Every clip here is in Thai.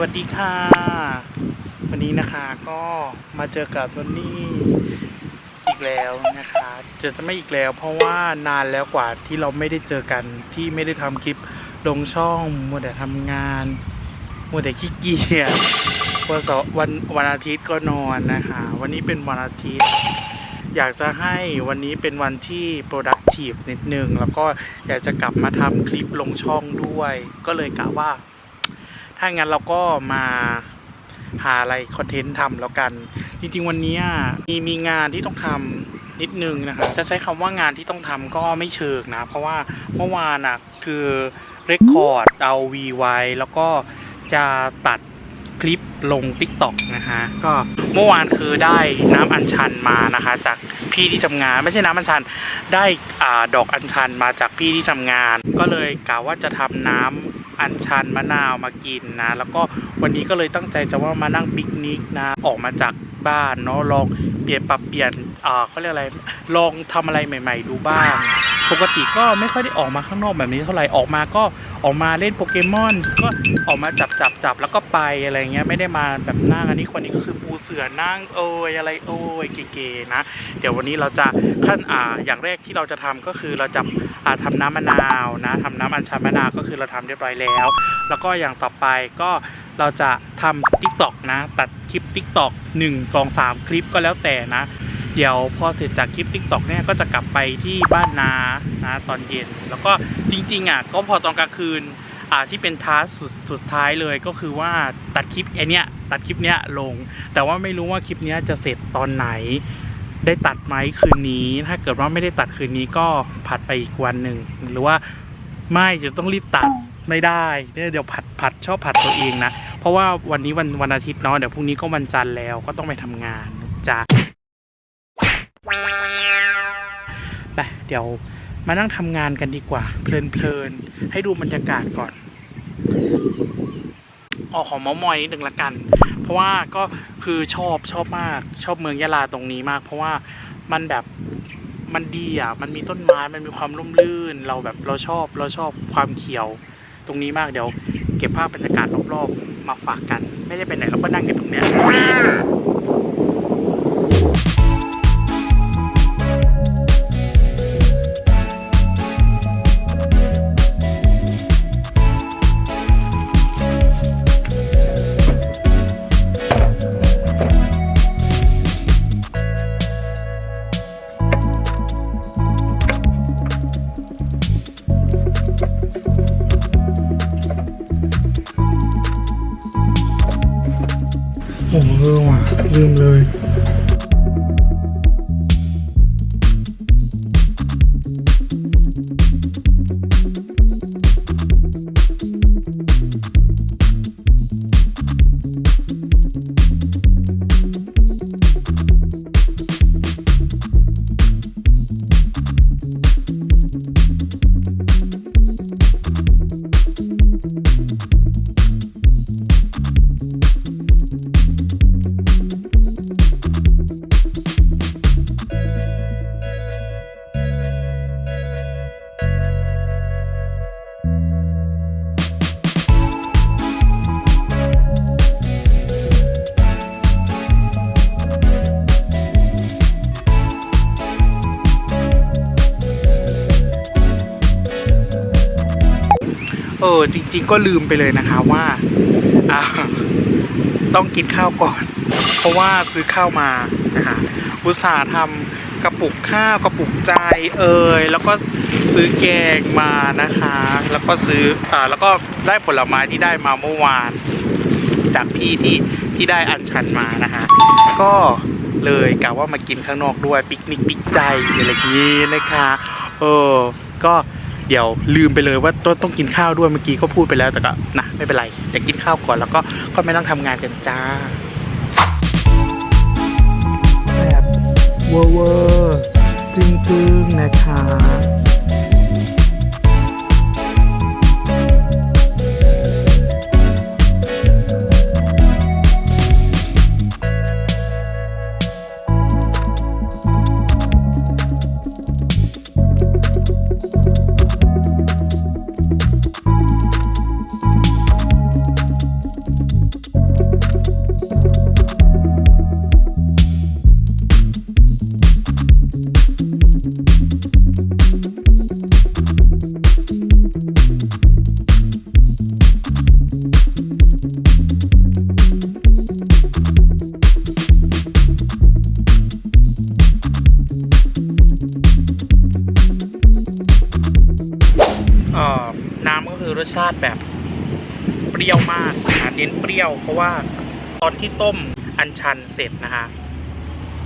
วัสดีค่ะ วันนี้นะคะก็มาเจอกับนนนี่อีกแล้วนะคะจะจะไม่อีกแล้ว เพราะว่านานแล้วกว่าที่เราไม่ได้เจอกันที่ไม่ได้ทำคลิปลงช่องมัวแต่ทำงานมัวแต่ขี้เกียจวันสวันวันอาทิตย์ก็นอนนะคะ วันนี้เป็นวันอาทิตย์ อยากจะให้วันนี้เป็นวันที่ productive นิดนึง แล้วก็อยากจะกลับมาทำคลิปลงช่องด้วย ก็เลยกะว่า ถ้างั้นเราก็มาหาอะไรคอนเทนต์ทำแล้วกัน จริงๆวันนี้มีมีงานที่ต้องทำนิดนึงนะคะจะใช้คำว่างานที่ต้องทำก็ไม่เชิงนะ เพราะว่าเมื่อวานอะคือเรคคอร์ดเอาวีไว้แล้วก็จะตัดคลิปลง t ิ k t o k นะคะก็เมื่อวานคือได้น้ำอัญชันมานะคะ จากพี่ที่ทำงาน ไม่ใช่น้ำอัญชันได้อาดอกอัญชันมาจากพี่ที่ทำงาน ก็เลยกะว่าจะทำน้ำ อัญชันมะนาวมากินนะ แล้วก็วันนี้ก็เลยตั้งใจจะว่ามานั่งปิกนิกนะ ออกมาจากบ้านเนาะลอง เปลี่ยนปรับเปลี่ยนเขาเรียกอะไรลองทำอะไรใหม่ ๆ ดูบ้างปกติก็ไม่ค่อยได้ออกมาข้างนอกแบบนี้เท่าไหร่ออกมาก็ออกมาเล่นโปเกมอน ก็ออกมาจับจับจับแล้วก็ไปอะไรเงี้ยไม่ได้มาแบบนั่งอันนี้คนนี้ก็คือปูเสือนั่งโอ้ยอะไรโอ้ยเก๋ๆนะ เดี๋ยววันนี้เราจะขั้นอ่าอย่างแรกที่เราจะทำก็คือเราจะอ่าทำน้ำมะนาวนะทำน้ำอัญชันมะนาวก็คือเราทำเรียบร้อยแล้ว แล้วก็อย่างต่อไปก็เราจะทำ t ิ k t o k นะ ตัด ลิป t ิ k t o k 1 2 3คลิปก็แล้วแต่นะ เดี๋ยวพอเสร็จจากคลิป t ิ k t o k เนี่ยก็จะกลับไปที่บ้านนานะตอนเย็น แล้วก็จริงๆอะก็พอตอนกลางคืนอ่าที่เป็นทาสสุดสุดท้ายเลยก็คือว่าตัดคลิปไอเนี้ยตัดคลิปเนี้ยลง แต่ว่าไม่รู้ว่าคลิปเนี้ยจะเสร็จตอนไหน ได้ตัดไหมคืนนี้ ถ้าเกิดว่าไม่ได้ตัดคืนนี้ก็ผัดไปอีกวันหนึ่งหรือว่าไม่จะต้องรีบตัดไม่ได้เนี่ยเดี๋ยวผัดผัดชอบผัดตัวเองนะ ราะว่าวันนี้วันวันอาทิตย์เนาะเดี๋ยวพรุ่งนี้ก็วันจันทร์แล้วก็ต้องไปทำงานจ้ะไปเดี๋ยวมานั่งทำงานกันดีกว่า เพลินๆ ให้ดูบรรยากาศก่อน ออกของเมอมอยนิดนึงละกัน เพราะว่าก็คือชอบชอบมาก ชอบเมืองยะลาตรงนี้มาก เพราะว่ามันแบบมันดีอะ มันมีต้นไม้ มันมีความร่มรื่น เราแบบเราชอบเราชอบความเขียวตรงนี้มากเดี๋ยว เก็บภาพบรรยากาศรอบๆมาฝากกัน ไม่ได้ไปไหนเราก็นั่งกันตรงเนี้ย ผมเออว่ะลืมเลย ออจริง ๆ ก็ลืมไปเลยนะคะว่าต้องกินข้าวก่อน เพราะว่าซื้อข้าวมานะคะอุตส่าห์ทำกระปุกข้าวกระปุกใจเอ่ยแล้วก็ซื้อแกงมานะคะ แล้วก็ซื้ออ่าแล้วก็ได้ผลไม้ที่ได้มาเมื่อวาน จากพี่ที่ที่ได้อัญชันมานะคะ ก็เลยกะว่ามากินข้างนอกด้วยปิกนิกปิกใจอะไรอย่างนี้นะคะ เออก็ เดี๋ยวลืมไปเลยว่าต้องต้องกินข้าวด้วยเมื่อกี้ก็พูดไปแล้วแต่ก็นะไม่เป็นไรเดี๋ยวกินข้าวก่อนแล้วก็ก็ไม่ต้องทำงานกันจ้าแบบเวอร์เวอร์จึงจึงๆนะคะ น้ำก็คือรสชาติแบบเปรี้ยวมากนะเน้นเปรี้ยว เพราะว่าตอนที่ต้มอันชันเสร็จนะคะ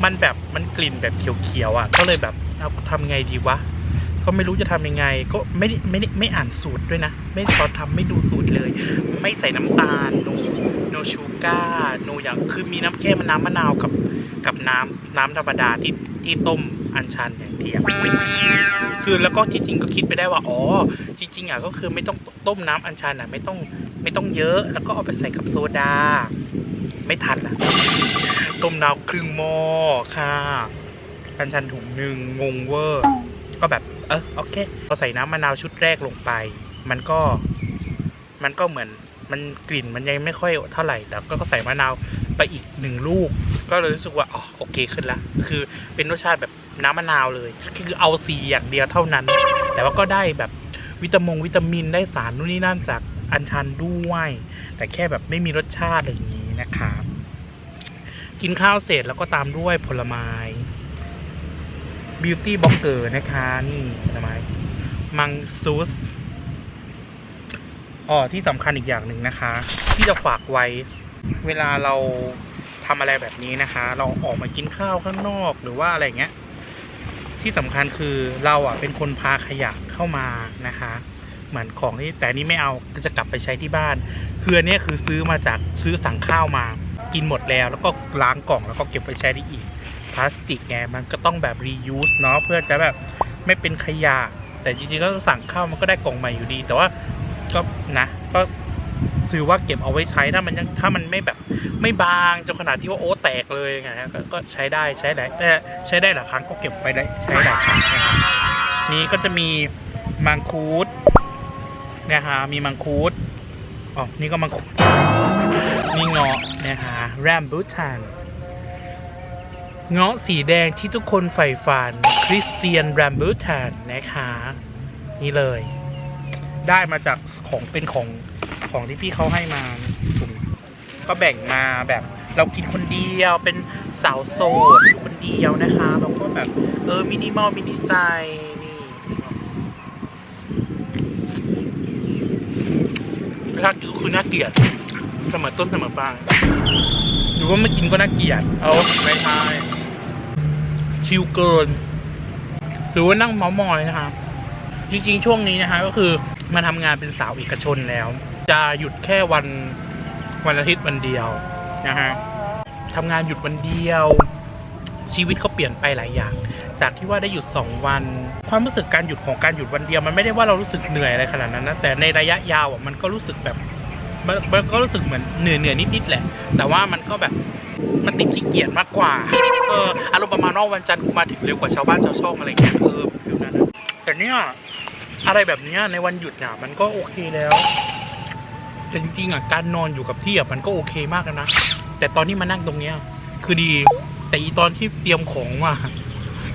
มันแบบมันกลิ่นแบบเขียวๆอะ่ะ ก็เลยแบบ เอาทำไงดีวะ ก็ไม่รู้จะทำยังไง ก็ไม่ได้ไม่ได้ไม่อ่านสูตรด้วยนะ ไม่ตอนทำไม่ดูสูตรเลย ไม่ใส่น้ำตาลโนโนชูการ์โนอย่างคือมีน้ำแค่มะน้ำมะนาวกับกับน้ำน้ำธรรมดาที่ที่ต้มอัญชันอย่างเดียวคือแล้วก็จริงๆก็คิดไปได้ว่าอ๋อจริงๆอะก็คือไม่ต้องต้มน้ำอัญชันอะไม่ต้องไม่ต้องเยอะ แล้วก็เอาไปใส่กับโซดา ไม่ทันอะ ต้มน้ำครึ่งหม้อค่ะ อัญชันถุงหนึ่งงงเวอร์ ก็แบบ เออโอเคพอใส่น้ำมะนาวชุดแรกลงไป มันก็ มันก็เหมือนมันกลิ่นมันยังไม่ค่อยเท่าไหร่แต่ก็ใส่มะนาวไปอีกหนึ่งลูก ก็เลยรู้สึกว่าอ๋อโอเคขึ้นละคือเป็นรสชาติแบบน้ำมะนาวเลย คือเอาสีอย่างเดียวเท่านั้น แต่ว่าก็ได้แบบวิตามงวิตามินได้สารนู่นนี่นั่นจากอัญชันด้วย แต่แค่แบบไม่มีรสชาติอะไรอย่างนี้นะครับกินข้าวเสร็จแล้วก็ตามด้วยผลไม้ Beauty b l o g g e r นะคะนี่ผลไม้มังซุสอ๋อที่สำคัญอีกอย่างหนึ่งนะคะ ที่จะฝากไว้ เวลาเราทำอะไรแบบนี้นะคะ เราออกมากินข้าวข้างนอกหรือว่าอะไรเงี้ย ที่สำคัญคือเราอะเป็นคนพาขยะเข้ามานะคะเหมือนของที่แต่นี้ไม่เอาก็จะกลับไปใช้ที่บ้าน คืออันนี้คือซื้อมาจากซื้อสั่งข้าวมา กินหมดแล้ว แล้วก็ล้างกล่องแล้วก็เก็บไปใช้ได้อีก พลาสติกไงมันก็ต้องแบบ reuse เนาะเพื่อจะแบบไม่เป็นขยะ แต่จริงๆก็สั่งข้าวมันก็ได้กล่องใหม่อยู่ดี แต่ว่าก็นะก็ซื้อว่าเก็บเอาไว้ใช้ถ้ามันยังถ้ามันไม่แบบไม่บางจนขนาดที่ว่าโอ้แตกเลยไงฮะก็ก็ใช้ได้ใช้ได้แต่ใช้ได้หลายครั้งก็เก็บไปได้ใช้หลายครั้งนะครับนี่ก็จะมีมังคุดนะฮะมีมังคุดอ๋อนี่ก็มังคุดนี่เงาะนะฮะแรมบูทัน เงาะสีแดงที่ทุกคนใฝ่ฝันคริสเตียนแรมเบ t ร์แทนนะคะ นี่เลย ได้มาจากของเป็นของของที่พี่เขาให้มาก็แบ่งมาแบบเรากินคนเดียวเป็นสาวโสดคนเดียวนะคะเราก็แบบเออมินิมอลมินิใจนี่ถ้ากินคือน่าเกลียดเสมอต้นเสมอปลายหรือว่าไม่กินก็น่าเกลียดเอาไม่ใช่ ชิลเกิน หรือว่านั่งเมามอยนะคะ จริงๆ ช่วงนี้นะคะ ก็คือมาทำงานเป็นสาวเอกชนแล้ว จะหยุดแค่วันวันอาทิตย์วันเดียวนะฮะทำงานหยุดวันเดียว ชีวิตเขาเปลี่ยนไปหลายอย่าง จากที่ว่าได้หยุดสองวัน ความรู้สึกการหยุดของการหยุดวันเดียว มันไม่ได้ว่าเรารู้สึกเหนื่อยอะไรขนาดนั้นนะแต่ในระยะยาวอะมันก็รู้สึกแบบมันก็รู้สึกเหมือนเหนื่อยเหนื่อยนิดๆแหละ แต่ว่ามันก็แบบมันติดขี้เกียจมากกว่า เออ ประมาณว่าวันจันทร์กูมาถึงเร็วกว่าชาวบ้านชาวช่องอะไรเงี้ยเออฟิลนั้นนะแต่เนี้ยอะไรแบบเนี้ยในวันหยุดเนี่ยมันก็โอเคแล้วแต่จริงๆอะการนอนอยู่กับที่อะมันก็โอเคมากแล้วนะแต่ตอนที่มานั่งตรงเนี้ย คือดี แต่อีตอนที่เตรียมของมา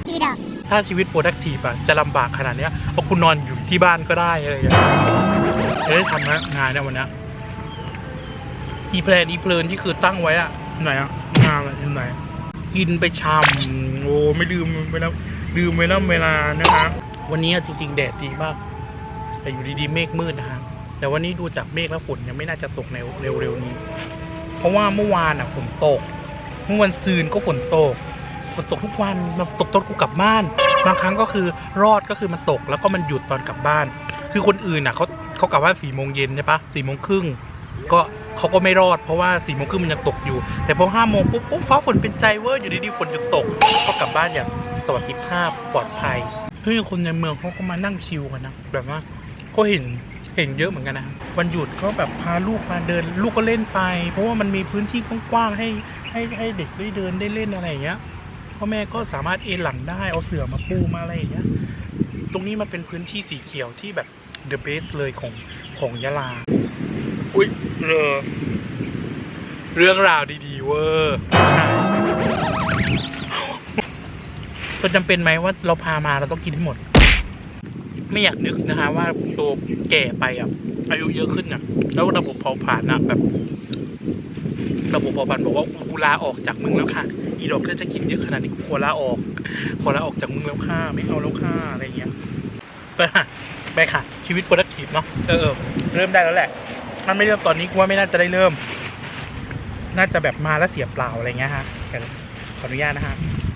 ดีดอกถ้าชีวิต productive อะจะลำบากขนาดเนี้ยเพราะคุณนอนอยู่ที่บ้านก็ได้อะไรอย่างเงี้ยจะได้ทำนะงานเนี่ยวันเนี้ยอีแพลนอีเพลินที่คือตั้งไว้อะไหนอะงานอะไรอยู่ไหน กินไปชำโอ้ไม่ลืมไปแล้วลืมไปแล้วเวลานะคะ วันนี้จริง ๆ แดดดีมาก แต่อยู่ดีๆเมฆมืดนะฮะแต่วันนี้ดูจากเมฆแล้วฝนยังไม่น่าจะตกในเร็วๆนี้ เพราะว่าเมื่อวานอะฝนตก เมื่อวันซืนก็ฝนตกฝนตกทุกวันมันตกตอนกูกลับบ้าน บางครั้งก็คือรอดก็คือมันตกแล้วก็มันหยุดตอนกลับบ้าน คือคนอื่นน่ะเขาเขากลับบ้านสี่โมงเย็นใช่ปะสี่โมงครึ่งก็ เขาก็ไม่รอดเพราะว่าสี่โมงครึ่งมันยังตกอยู่ แต่พอห้าโมงปุ๊บปุ๊บฟ้าฝนเป็นใจเวอร์อยู่ดีๆฝนจะตก ก็กลับบ้านอย่างสวัสดิภาพปลอดภัยเฮ้ยคนในเมืองเขาก็มานั่งชิลกันนะแบบว่าก็เห็นเห็นเยอะเหมือนกันนะวันหยุดเขาแบบพาลูกมาเดิน ลูกก็เล่นไป เพราะว่ามันมีพื้นที่กว้างๆให้ให้ให้เด็กได้เดินได้เล่นอะไรอย่างเงี้ยพ่อแม่ก็สามารถเอนหลังได้เอาเสื่อมาปูมาอะไรอย่างเงี้ยตรงนี้มันเป็นพื้นที่สีเขียวที่แบบ the best เลยของของยะลา อุ้ยเรอเรื่องราวดีๆเวอร์ก็จำเป็นไหมว่าเราพามาเราต้องกินให้หมด ไม่อยากนึกนะคะ ว่าตัวแก่ไปอะ อายุเยอะขึ้นอะ แล้วระบบเผาผลาญอะแบบ ระบบเผาผลาญบอกว่ากูลาออกจากมึงแล้วค่ะ อีดอกถ้าจะกินเยอะขนาดนี้กูขอลาออกขอลาออกจากมึงแล้วค่ะ ไม่เอาแล้วค่ะอะไรอย่างเงี้ยไปค่ะไปค่ะ ชีวิต productive เนาะเออเออเริ่มได้แล้วแหละ ถ้าไม่เริ่มตอนนี้กูว่าไม่น่าจะได้เริ่ม น่าจะแบบมาแล้วเสียเปล่าอะไรเงี้ยฮะขออนุญาตนะฮะ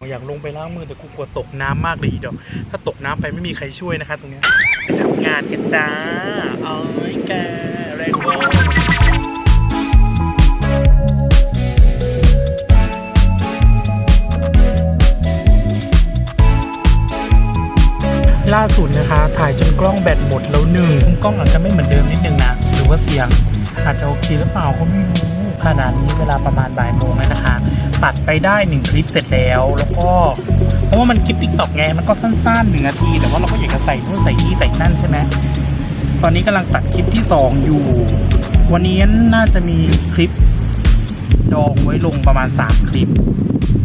อยากลงไปล้างมือแต่กูกลัวตกน้ำมากเลยอีดอกถ้าตกน้ำไปไม่มีใครช่วยนะคะ ตรงเนี้ยทำงานกันจ้าเอ้ยแกแรงโบล่าสุดนะคะ ถ่ายจนกล้องแบตหมดแล้วหนึ่งกล้องอาจจะไม่เหมือนเดิมนิดนึงนะ หรือว่าเสียงอาจจะโอเคหรือเปล่าก็ไม่รู้ขนาดนี้เวลาประมาณบ่ายโมงแล้วนะคะ ตัดไปได้หนึ่งคลิปเสร็จแล้ว แล้วก็ เพราะว่ามันคลิปติ๊กต็อกไงมันก็สั้นๆหนึ่งนาที แต่ว่าเราก็อยากจะใส่นู่นใส่นี่ใส่นั่นใช่ไหมตอนนี้กำลังตัดคลิปที่สองอยู่ วันนี้น่าจะมีคลิปดองไว้ลงประมาณสามคลิป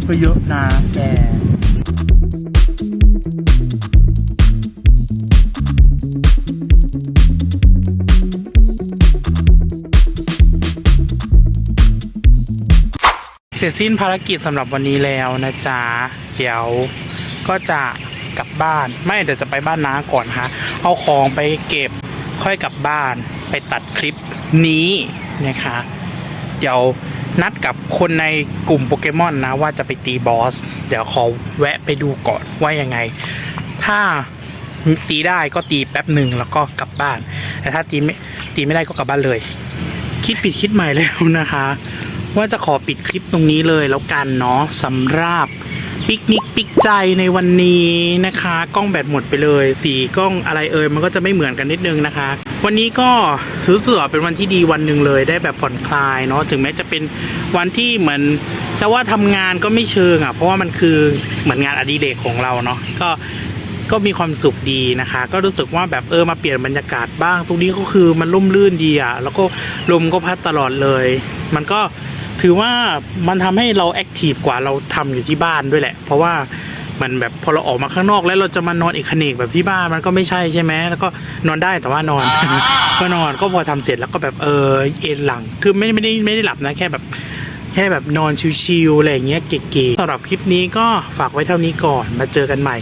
ก็เยอะนะแก ร็จสิ้นภารกิจสำหรับวันนี้แล้วนะจ๊ะ เดี๋ยวก็จะกลับบ้าน ไม่เดี๋ยวจะไปบ้านน้าก่อนฮะ เอาของไปเก็บค่อยกลับบ้าน ไปตัดคลิปนี้นะคะ เดี๋ยวนัดกับคนในกลุ่มโปเกมอนนะ ว่าจะไปตีบอส เดี๋ยวขอแวะไปดูก่อนว่ายังไง ถ้าตีได้ก็ตีแป๊บหนึ่งแล้วก็กลับบ้าน แต่ถ้าตีไม่ตีไม่ได้ก็กลับบ้านเลย คิดผิดคิดใหม่แล้วนะคะ ว่าจะขอปิดคลิปตรงนี้เลยแล้วกันเนาะสำหรับปิกนิกปิกใจในวันนี้นะคะ กล้องแบตหมดไปเลย สีกล้องอะไรเอ่ยมันก็จะไม่เหมือนกันนิดนึงนะคะ วันนี้ก็รู้สึกว่าเป็นวันที่ดีวันหนึ่งเลยได้แบบผ่อนคลายเนาะถึงแม้จะเป็นวันที่เหมือนจะว่าทำงานก็ไม่เชิงอะ เพราะว่ามันคือเหมือนงานอดิเรกของเราเนาะก็ก็มีความสุขดีนะคะ ก็รู้สึกว่าแบบเออมาเปลี่ยนบรรยากาศบ้าง ตรงนี้ก็คือมันร่มรื่นดีอะแล้วก็ลมก็พัดตลอดเลย มันก็ ถือว่ามันทำให้เราแอคทีฟกว่าเราทำอยู่ที่บ้านด้วยแหละ เพราะว่ามันแบบพอเราออกมาข้างนอกแล้วเราจะมานอนอีกขนกแบบที่บ้านมันก็ไม่ใช่ใช่ไหมแล้วก็นอนได้แต่ว่านอน ก็นอนก็พอทำเสร็จแล้วก็แบบเออเอนหลังคือไม่ไม่ได้ไม่ได้หลับนะแค่แบบแค่แบบนอนชิวๆอะไรอย่างเงี้ยเก๋ๆสำหรับคลิปนี้ก็ฝากไว้เท่านี้ก่อนมาเจอกันใหม่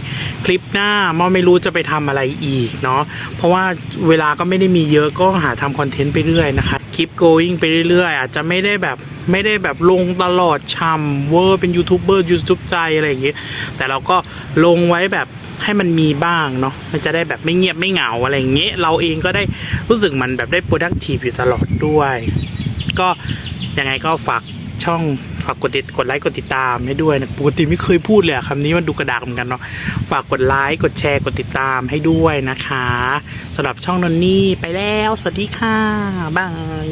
คลิปหน้ามอไม่รู้จะไปทำอะไรอีกเนาะเพราะว่าเวลาก็ไม่ได้มีเยอะก็หาทำคอนเทนต์ไปเรื่อยนะคะ คลิป going ไปเรื่อยๆ อาจจะไม่ได้แบบไม่ได้แบบลงตลอดชำเวอร์เป็นยูทูบเบอร์ยูทูบใจอะไรอย่างเงี้ยแต่เราก็ลงไว้แบบให้มันมีบ้างเนาะมันจะได้แบบไม่เงียบไม่เหงาอะไรอย่างเงี้ยเราเองก็ได้รู้สึกมันแบบได้ productive อยู่ตลอดด้วย ก็ยังไงก็ฝากช่องฝากกดติดกดไลค์กดติดตามให้ด้วยนะปกติไม่เคยพูดเลยคำนี้มันดูกระดากเหมือนกันเนาะฝากกดไลค์กดแชร์กดติดตามให้ด้วยนะคะ สำหรับช่องนนนี่ไปแล้ว สวัสดีค่ะบาย